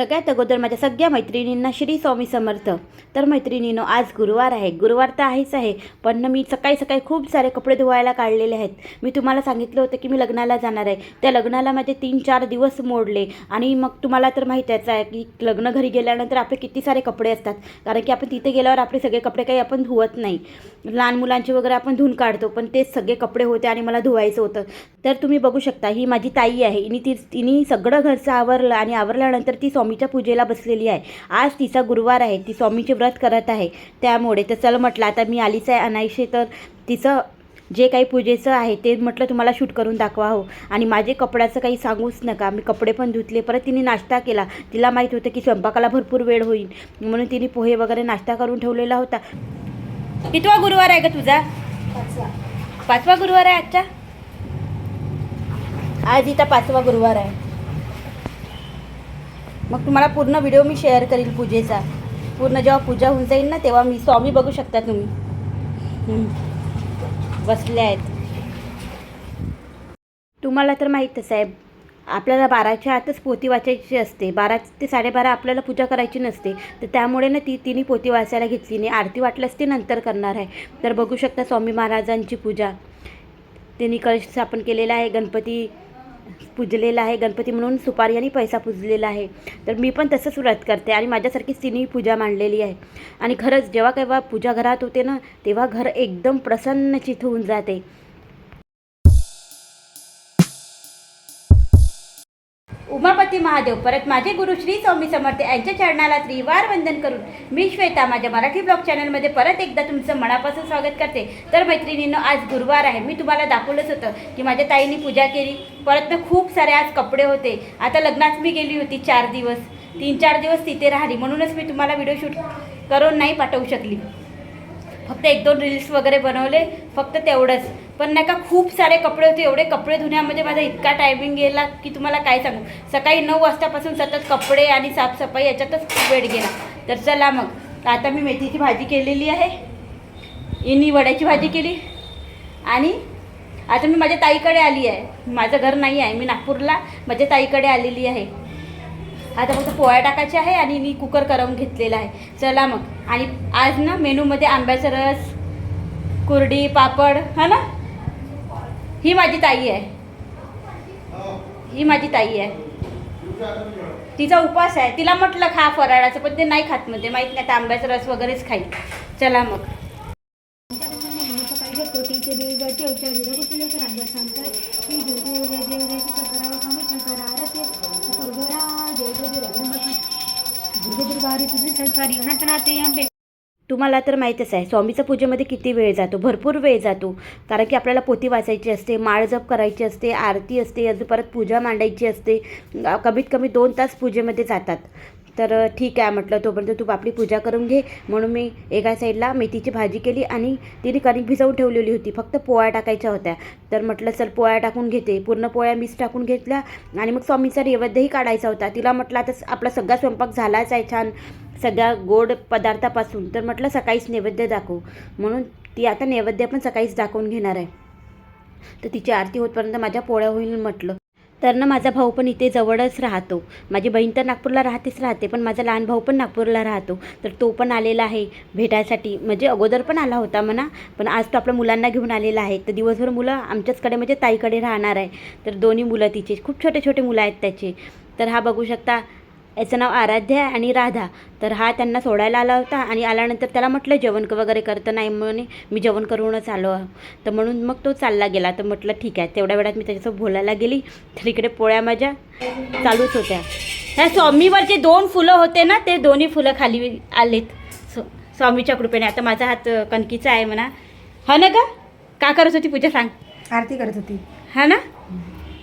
सगळ्यात अगोदर माझ्या सगळ्या मैत्रिणींना श्री स्वामी समर्थ. तर मैत्रिणीनं आज गुरुवार आहे. गुरुवार तर आहेच आहे पण मी सकाळी सकाळी खूप सारे कपडे धुवायला काढलेले आहेत. मी तुम्हाला सांगितलं होतं की मी लग्नाला जाणार आहे. त्या लग्नाला माझे तीन चार दिवस मोडले. आणि मग तुम्हाला तर माहितीच आहे की लग्न घरी गेल्यानंतर आपले किती सारे कपडे असतात. कारण की आपण तिथे गेल्यावर आपले सगळे कपडे काही आपण धुवत नाही. लहान मुलांचे वगैरे आपण धुवून काढतो पण तेच सगळे कपडे होते आणि मला धुवायचं होतं. तर तुम्ही बघू शकता ही माझी ताई आहे. इनी ती तिने सगळं घरचं आवरलं आणि आवरल्यानंतर ती स्वामीच्या पूजेला बसलेली आहे. आज तिचा गुरुवार आहे. ती स्वामीचे व्रत करत आहे. त्यामुळे तर चल म्हटलं आता मी आलीच आहे अनायशे तर तिचं जे काही पूजेचं आहे ते म्हटलं तुम्हाला शूट करून दाखवा हो. आणि माझे कपड्याचं काही सांगूच नका. मी कपडे पण धुतले. परत तिने नाश्ता केला. तिला माहीत होतं की स्वयंपाकाला भरपूर वेळ होईल. म्हणून तिने पोहे वगैरे नाश्ता करून ठेवलेला होता. कितवा गुरुवार आहे का तुझा? पाचवा गुरुवार आहे आजचा? आज इथं पाचवा गुरुवार आहे. मग तुम्हाला पूर्ण व्हिडिओ मी शेअर करील पूजेचा. पूर्ण जेव्हा पूजा होऊन जाईल ना तेव्हा मी स्वामी बघू शकता तुम्ही. बसले आहेत. तुम्हाला तर माहीतच आहे आपल्याला बाराच्या आतच पोती वाचायची असते. बारा ते साडेबारा आपल्याला पूजा करायची नसते. तर त्यामुळे ना ती तिने पोती वाचायला घेतली नाही. आरती वाटल्यास ती नंतर करणार आहे. तर बघू शकता स्वामी महाराजांची पूजा. त्यांनी कळश स्थापन केलेला आहे. गणपती पूजलेला आहे. गणपती म्हणून सुपारी आणि पैसा पूजलेला आहे. तर मी पण तसंच व्रत करते आणि माझ्यासारखीच सिनी पूजा मांडलेली आहे. आणि खरंच जेव्हा केव्हा पूजा घरात होते ना तेव्हा घर एकदम प्रसन्नचित होऊन जाते. महादेव. परत माझे गुरु श्री स्वामी समर्थ यांच्या चरणाला त्रिवार वंदन करून मी श्वेता माझ्या मराठी ब्लॉग चॅनलमध्ये परत एकदा तुमचं मनापासून स्वागत करते. तर मैत्रिणींनो आज गुरुवार आहे. मी तुम्हाला दाखवलंच होतं की माझ्या ताईने पूजा केली. परत ना खूप सारे आज कपडे होते. आता लग्नात मी गेली होती चार दिवस. तीन चार दिवस तिथे राहिली. म्हणूनच मी तुम्हाला व्हिडिओ शूट करून नाही पाठवू शकली. फक्त एक दोन रील्स वगैरे बनवले फक्त तेवढंच. पण नाही का खूप सारे कपडे होते एवढे कपडे धुण्यामध्ये माझा इतका टायमिंग गेला की तुम्हाला काय सांगू? सकाळी नऊ वाजतापासून सतत कपडे आणि साफसफाई याच्यातच खूप वेळ गेला. तर चला मग आता मी मेथीची भाजी केलेली आहे. इनी वड्याची भाजी केली. आणि आता मी माझ्या ताईकडे आली आहे. माझं घर नाही आहे मी नागपूरला. माझ्या ताईकडे आलेली आहे. आता फक्त पोळ्या टाकायची आहे आणि मी कुकर करवून घेतलेला आहे चला मग आणि आज ना मेनूमध्ये आंब्याचा रस कुरडी पापड हा ना ही माझी ताई आहे ही माझी ताई आहे तिचा उपवास आहे तिला म्हटलं खा फराळाचं पण ते नाही खात म्हणते माहीत नाही तर आंब्याचा रस वगैरेच खाईल चला मग तुम्हाला तर माहीतच आहे स्वामीच्या पूजेमध्ये किती वेळ जातो भरपूर वेळ जातो. कारण की आपल्याला पोती वाचायची असते माळ जप करायची असते आरती असते अजून परत पूजा मांडायची असते. कमीत कमी दोन तास पूजेमध्ये जातात. तर ठीक आहे म्हटलं तोपर्यंत तू आपली पूजा करून घे. म्हणून मी एका साईडला मेथीची भाजी केली आणि तिने कणिक भिजवून ठेवलेली होती. फक्त पोळ्या टाकायच्या होत्या. तर म्हटलं चल पोळ्या टाकून घेते. पूर्ण पोळ्या मीच टाकून घेतल्या आणि मग स्वामीचा नैवेद्यही काढायचा होता. तिला म्हटलं आता आपला सगळा स्वयंपाक झालाच आहे छान. सगळ्या गोड पदार्थापासून. तर म्हटलं सकाळीच नैवेद्य दाखवू. म्हणून ती आता नैवेद्य पण सकाळीच दाखवून घेणार आहे. तर तिची आरती होतपर्यंत माझ्या पोळ्या होईल म्हटलं. तर ना माझा भाऊ पण इथे जवळच राहतो. माझी बहीण तर नागपूरला राहतेच राहते पण माझा लहान भाऊ पण नागपूरला राहतो. तर तो पण आलेला आहे भेटायसाठी. म्हणजे अगोदर पण आला होता म्हणा पण आज तो आपल्या मुलांना घेऊन आलेला आहे. तर दिवसभर मुलं आमच्याचकडे म्हणजे ताईकडे राहणार आहे. तर दोन्ही मुलं तिचे खूप छोटे छोटे मुलं आहेत त्याचे. तर हा बघू शकता याचं नाव आराध्या आहे आणि राधा. तर हा त्यांना सोडायला आला होता आणि आल्यानंतर त्याला म्हटलं जेवण वगैरे करतं नाही म्हणे मी जेवण करूनच आलो. तर म्हणून मग तो चालला गेला. तर म्हटलं ठीक आहे तेवढ्या वेळात मी त्याच्यासोबत बोलायला गेली. तर इकडे पोळ्या माझ्या चालूच होत्या. ह्या स्वामीवरचे दोन फुलं होते ना ते दोन्ही फुलं खाली आलेत. स्व स्वामीच्या कृपेने. आता माझा हात कणकीचा आहे म्हणा. हा ना का का करत होती पूजा सांग. आरती करत होती. हा ना?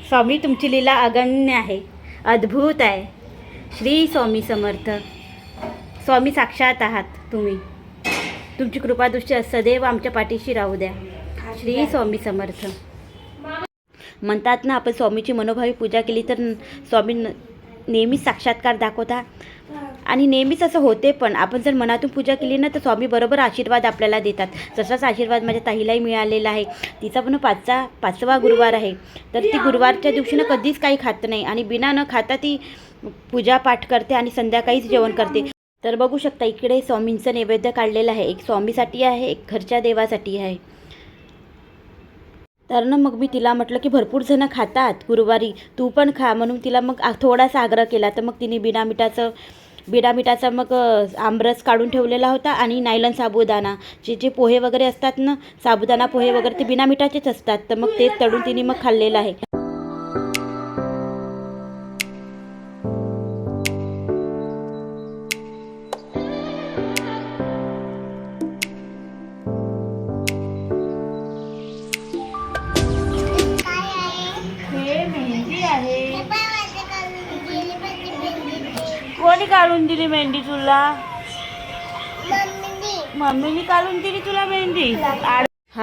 स्वामी तुमची लीला अगण्य आहे. अद्भुत आहे. श्री स्वामी समर्थ. स्वामी साक्षात आहात तुम्ही. तुमची कृपादृष्टी सदैव आमच्या पाठीशी राहू द्या. श्री स्वामी समर्थ. म्हणतात ना आपण स्वामीची मनोभावी पूजा केली तर स्वामी न- नेहमीच साक्षात्कार दाखवता आणि नेहमीच असं होते पण. आपण जर मनातून पूजा केली ना तर स्वामी बरोबर आशीर्वाद आपल्याला देतात. तसाच आशीर्वाद माझ्या ताईलाही मिळालेला आहे. तिचा पण पाचचा पाचवा गुरुवार आहे. तर ती गुरुवारच्या दिवशी ना कधीच काही खात नाही आणि बिना न खाता ती पूजा पाठ करते आणि संध्याकाळीच जेवण करते. तर बघू शकता इकडे स्वामींचं नैवेद्य काढलेलं आहे. एक स्वामीसाठी आहे एक घरच्या देवासाठी आहे. तर ना मग मी तिला म्हटलं की भरपूर जणं खातात गुरुवारी. तू पण खा. म्हणून तिला मग थोडासा आग्रह केला. तर मग तिने बिना मिठाचं बिना मिठाचा मग आमरस काढून ठेवलेला होता आणि नायलन साबुदाणा. जे जे पोहे वगैरे असतात ना साबुदाणा पोहे वगैरे ते बिना मिठाचेच असतात. तर मग तेच तळून तिने मग खाल्लेलं आहे. काढून दिली मेहंदी तुला? मम्मीने काढून दिली तुला मेहंदी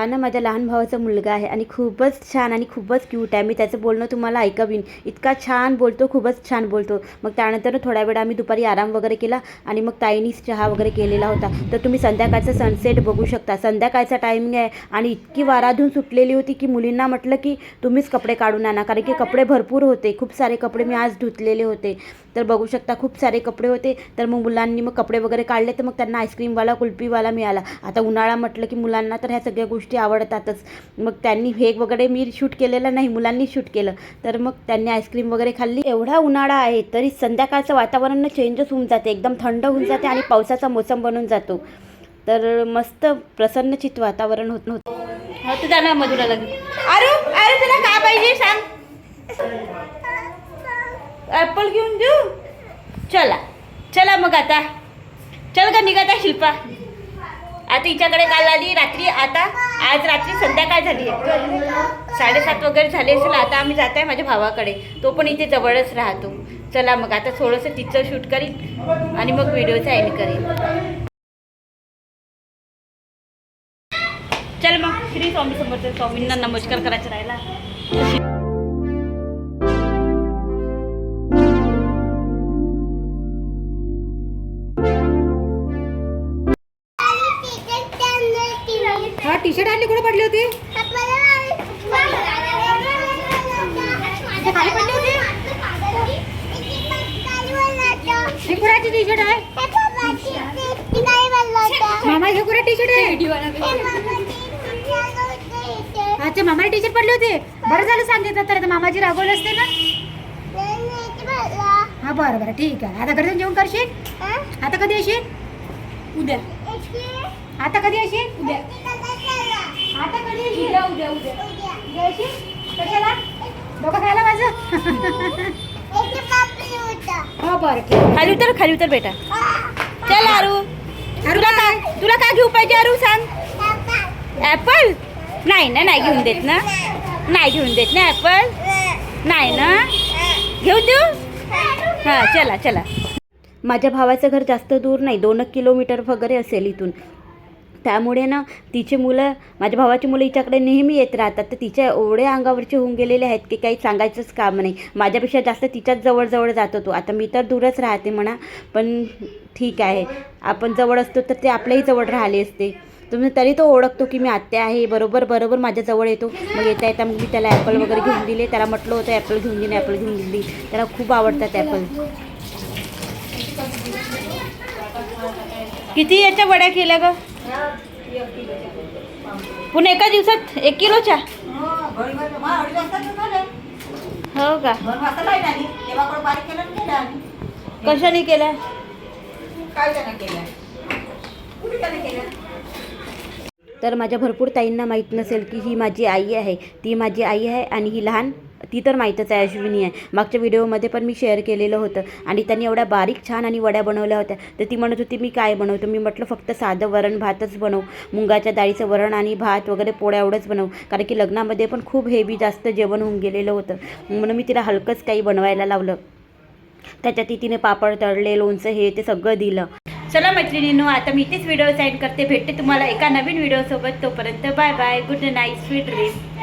हा ना माझ्या लहान भावाचा मुलगा आहे आणि खूपच छान आणि खूपच क्यूट आहे. मी त्याचं बोलणं तुम्हाला ऐकावीन. इतका छान बोलतो खूपच छान बोलतो. मग त्यानंतर थोड्या वेळ आम्ही दुपारी आराम वगैरे केला आणि मग ताईनीच चहा वगैरे केलेला होता. तर तुम्ही संध्याकाळचा सनसेट बघू शकता. संध्याकाळचा टायमिंग आहे आणि इतकी वाराधून सुटलेली होती की मुलींना म्हटलं की तुम्हीच कपडे काढून आणा. कारण की कपडे भरपूर होते. खूप सारे कपडे मी आज धुतलेले होते. तर बघू शकता खूप सारे कपडे होते. तर मग मुलांनी मग कपडे वगैरे काढले. तर मग त्यांना आईस्क्रीमवाला कुल्फीवाला मिळाला. आता उन्हाळा म्हटलं की मुलांना तर ह्या सगळ्या गोष्टी आवडतातच. मग त्यांनी हे वगैरे मी शूट केलेलं नाही मुलांनी शूट केलं. तर मग त्यांनी आईस्क्रीम वगैरे खाल्ली. एवढा उन्हाळा आहे तरी संध्याकाळचं वातावरण चेंजच होऊन जाते. एकदम थंड होऊन जाते आणि पावसाचा मोसम बनून जातो. तर मस्त प्रसन्नचित वातावरण होत नव्हतं. तू जाणार मधुरा लागेल अरे अरे तुला काय पाहिजे सांग. ॲपल घेऊन देऊ? चला. चला मग आता. चल का निघाता शिल्पा. आता हिच्याकडे काल आली रात्री आता आज रात्री संध्याकाळ झाली आहे. साडेसात वगैरे झाले असेल आता आम्ही जात आहे माझ्या भावाकडे. तो पण इथे जवळच राहतो. चला मग आता थोडंसं तिचं शूट करीन आणि मग व्हिडिओचा एंड करीन. चल मग श्री स्वामी समर्थ स्वामींना नमस्कार करायचा राहिला. हे कुणाची टी शर्ट आहे. मामा हे कुणा टी शर्ट आहे. अच्छा मामाला टी शर्ट पडले होते. बरं झालं सांगितलं तर मामाची रागवलं असते ना? हा बरं बरं ठीक आहे. आता घरी जेवण करशील? आता कधी येशील? उद्या. आता कधी येशील? उद्या. आता कधी येशील? उद्या उद्या उद्या. येशील कशाला? डोकं खायला माझं? हो बरं. खाली उतर खाली उतर बेटा. चल आरू. तुला काय तुला काय घेऊ पाहिजे आरू सांग. ॲपल नाही ना नाही घेऊन देत ना. नाही घेऊन देत ना ॲपल नाही ना? घेऊन देऊ हां चला चला. माझ्या भावाचं घर जास्त दूर नाही दोन किलोमीटर वगैरे असेल इथून. त्यामुळे ना तिचे मुलं माझ्या भावाची मुलं हिच्याकडे नेहमी येत राहतात. तर तिच्या एवढे अंगावरचे होऊन गेलेले आहेत की काही सांगायचंच काम नाही. माझ्यापेक्षा जास्त तिच्याच जवळजवळ जातो तो. आता मी तर दूरच राहते म्हणा पण ठीक आहे. आपण जवळ असतो तर ते आपल्याही जवळ राहिले असते. तुम्ही तरी तो ओळखतो की मी आत्या आहे बरोबर बरोबर माझ्याजवळ येतो. मग येता येता मग मी त्याला ॲपल वगैरे घेऊन दिले. त्याला म्हटलं होतं ॲपल घेऊन दिले ॲपल घेऊन दिली त्याला खूप आवडतात ॲपल किती याच्या वड्या केल्या गं? पुन्हा एका दिवसात एक किलोच्या हो का? कशाने केल्या काय केल्या तर माझ्या भरपूर ताईंना माहीत नसेल की ही माझी आई आहे. ती माझी आई आहे आणि ही लहान ती तर माहीतच आहे अश्विनी आहे. मागच्या व्हिडिओमध्ये पण मी शेअर केलेलं होतं आणि त्यांनी एवढ्या बारीक छान आणि वड्या बनवल्या होत्या. तर ती म्हणत होती मी काय बनवतो? मी म्हटलं फक्त साधं वरण भातच बनव. मुंगाच्या डाळीचं वरण आणि भात वगैरे पोळ्या एवढंच बनव. कारण की लग्नामध्ये पण खूप हेवी जास्त जेवण होऊन गेलेलं होतं. म्हणून मी तिला हलकंच काही बनवायला लावलं. त्याच्यात ती तिने पापड तळले लोणचं हे ते सगळं दिलं. चला मैत्रिणींनो आता मी इथेच व्हिडिओ सेंड करते. भेटते तुम्हाला एका नवीन व्हिडिओसोबत तोपर्यंत bye bye good night sweet dream